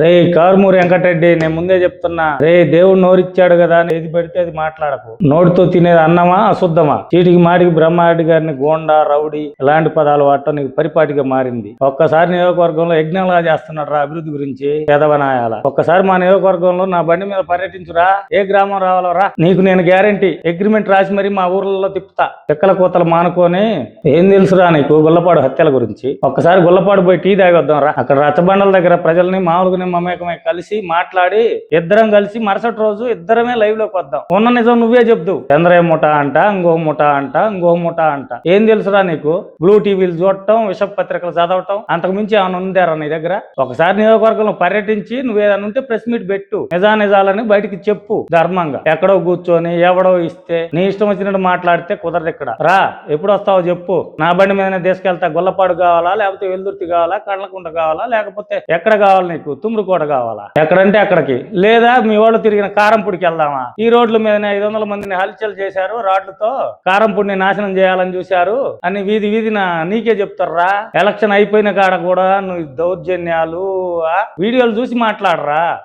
రే కారుమూరి వెంకటరెడ్డి నేను ముందే చెప్తున్నా. రే దేవుడు నోరిచ్చాడు కదా అని ఏది పెడితే అది మాట్లాడకు. నోటితో తినేది అన్నమా అశుద్ధమా? చీటికి మాటికి బ్రహ్మారెడ్డి గారిని గోండా రౌడీ ఇలాంటి పదాలు వాడటం నీకు పరిపాటిగా మారింది. ఒక్కసారి నియోజకవర్గంలో యజ్ఞంలా చేస్తున్నాడు రా అభివృద్ధి గురించి పెదవనాయాల ఒక్కసారి మా నియోజకవర్గంలో నా బండి మీద పర్యటించురా. ఏ గ్రామం రావాలో రా నీకు నేను గ్యారంటీ. అగ్రిమెంట్ రాసి మరి మా ఊర్లలో తిప్పుతా. పిక్కల కూతలు మానుకొని ఏం తెలుసురా నీకు? గుల్లపాడు హత్యల గురించి. ఒక్కసారి గుల్లపాడు పోయి టీ తాగొద్దాం రా అక్కడ రచ్చబండల దగ్గర ప్రజల్ని మామూలుగానే మమేకమే కలిసి మాట్లాడి ఇద్దరం కలిసి మరుసటి రోజు ఇద్దరమే లైవ్లోకి వద్దాం. ఉన్న నిజం నువ్వే చెప్దు చంద్రయ్య ముఠా అంట ఇంకో ముఠా అంట ఇంకో ముఠ అంట. ఏం తెలుసురా నీకు? బ్లూ టీవీలు చూడటం విష పత్రికలు చదవటం అంతకు మించి ఏమైనా ఉందారా నీ దగ్గర? ఒకసారి నియోజకవర్గంలో పర్యటించి నువ్వేదైనా ఉంటే ప్రెస్ మీట్ పెట్టు. నిజా నిజాలని బయటికి చెప్పు ధర్మంగా. ఎక్కడో కూర్చొని ఎవడో ఇస్తే నీ ఇష్టం వచ్చినట్టు మాట్లాడితే కుదరదు ఇక్కడ. రా ఎప్పుడు వస్తావో చెప్పు. నా బండి మీదనే తీసుకెళ్తా గొల్లపాడు కావాలా లేకపోతే వెల్దుర్తి కావాలా కళ్ళకుంట కావాలా లేకపోతే ఎక్కడ కావాలి నీకు? తుమ్మురుకోట కావాలా? ఎక్కడంటే అక్కడికి. లేదా మీ వాళ్ళు తిరిగిన కారంపూడికి వెళ్దామా? ఈ రోడ్ల మీద ఐదు వందల మందిని హల్చల్ చేశారు రాడ్లతో కారంపూడిని నాశనం చేయాలని చూశారు. అని వీధి వీధిన నీకే చెప్తారా ఎలక్షన్ అయిపోయిన కాడ కూడా నువ్వు దౌర్జన్యాలు ఆ? వీడియోలు చూసి మాట్లాడరా.